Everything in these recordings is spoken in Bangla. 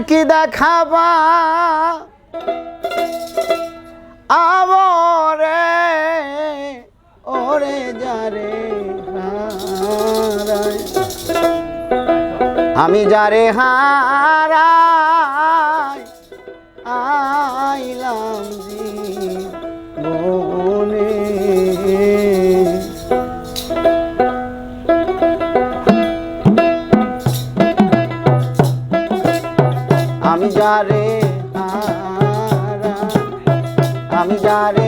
কি দেখাবা? আমরে ওরে যারে আমি যারে হারাই আইলাম যারে হারা আমি যারে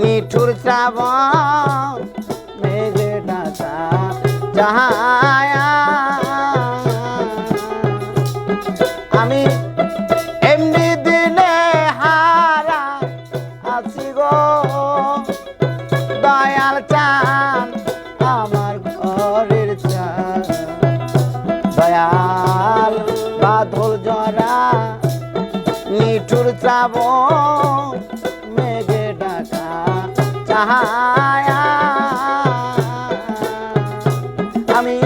নিঠুর শ্রাবণ মেঘে ডাকা যাহায়া আমি এমনি দিনে হারা আছি গো, দয়াল চান আমার ঘরের চান দয়াল বাদল জরা মেঘে ডাকা চাহায়া আমি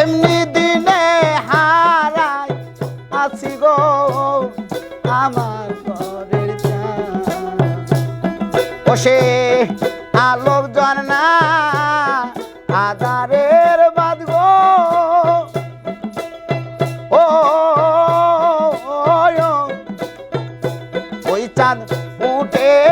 এমনি দিনে আছি গো আমার বাদ গো ও ওই চাঁদ উঠে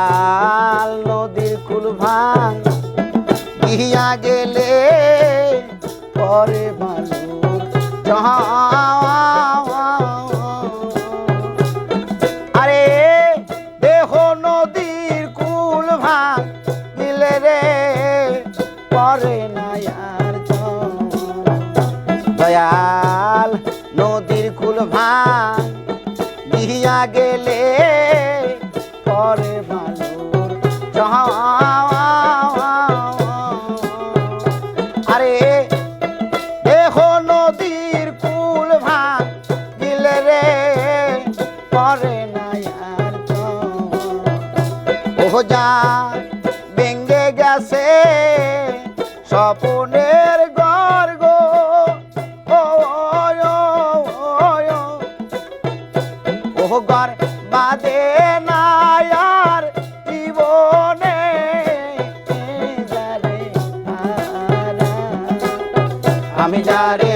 যা বেঙ্গে গেছে স্বপনের গর্গ। ও ও গর বাদে না আর জীবনে আমি যারে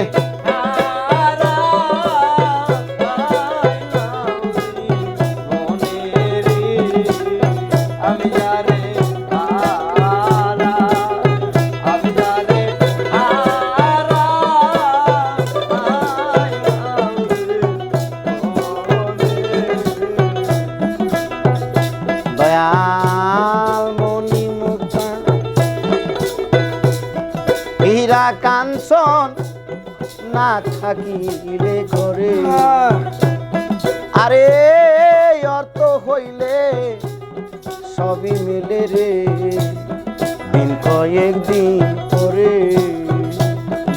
নীলা কাঞ্চন না থাকিলে করে আরে অর্থ হইলে সবই মিলে রে। দিন কয়েক দিন পরে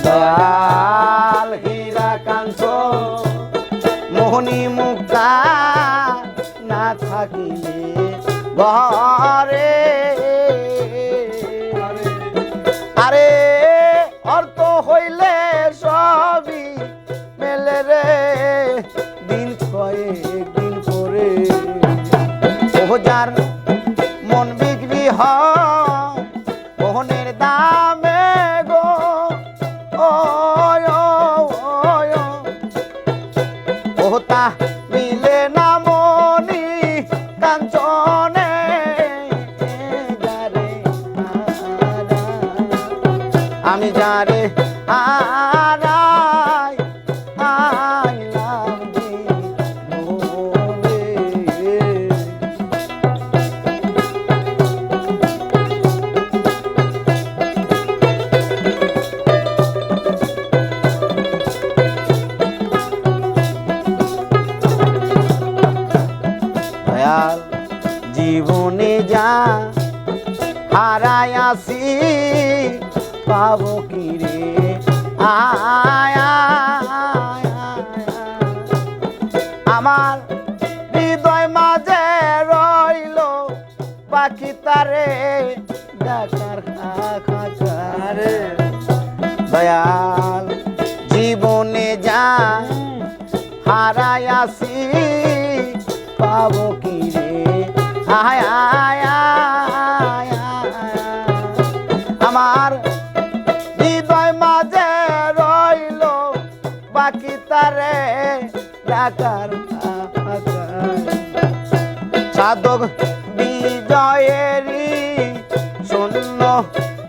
দয়াল হীরা, কাঞ্চন, মোহনি, মুক্তা না থাকিলে ঘরে। আরে জীবনে। যা হারাই আসি পাবো কি রে? আয়। আমার হৃদয় মাঝে রইল পাখি তারে দেখার খাকারে দয়াল জীবনে যা হারাই আসি পাবো কি রে? আয় আয়, তারে ডাকার সাধক বিজয়েরই শূন্য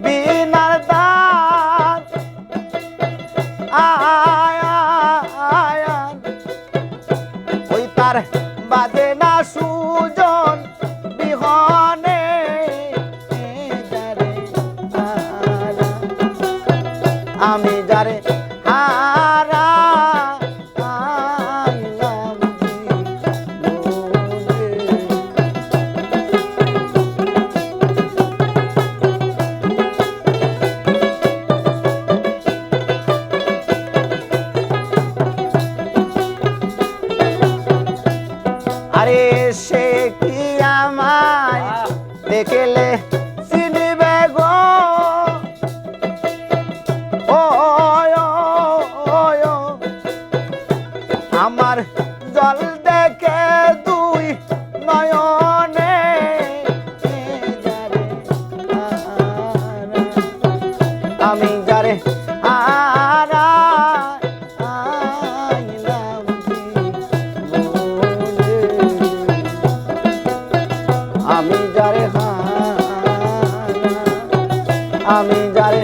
বিনার আয় আয় আয় ওই তার বাজে না সুজন আরে সে কি আমায় দেখলে? আমি যারে হা আমি যারে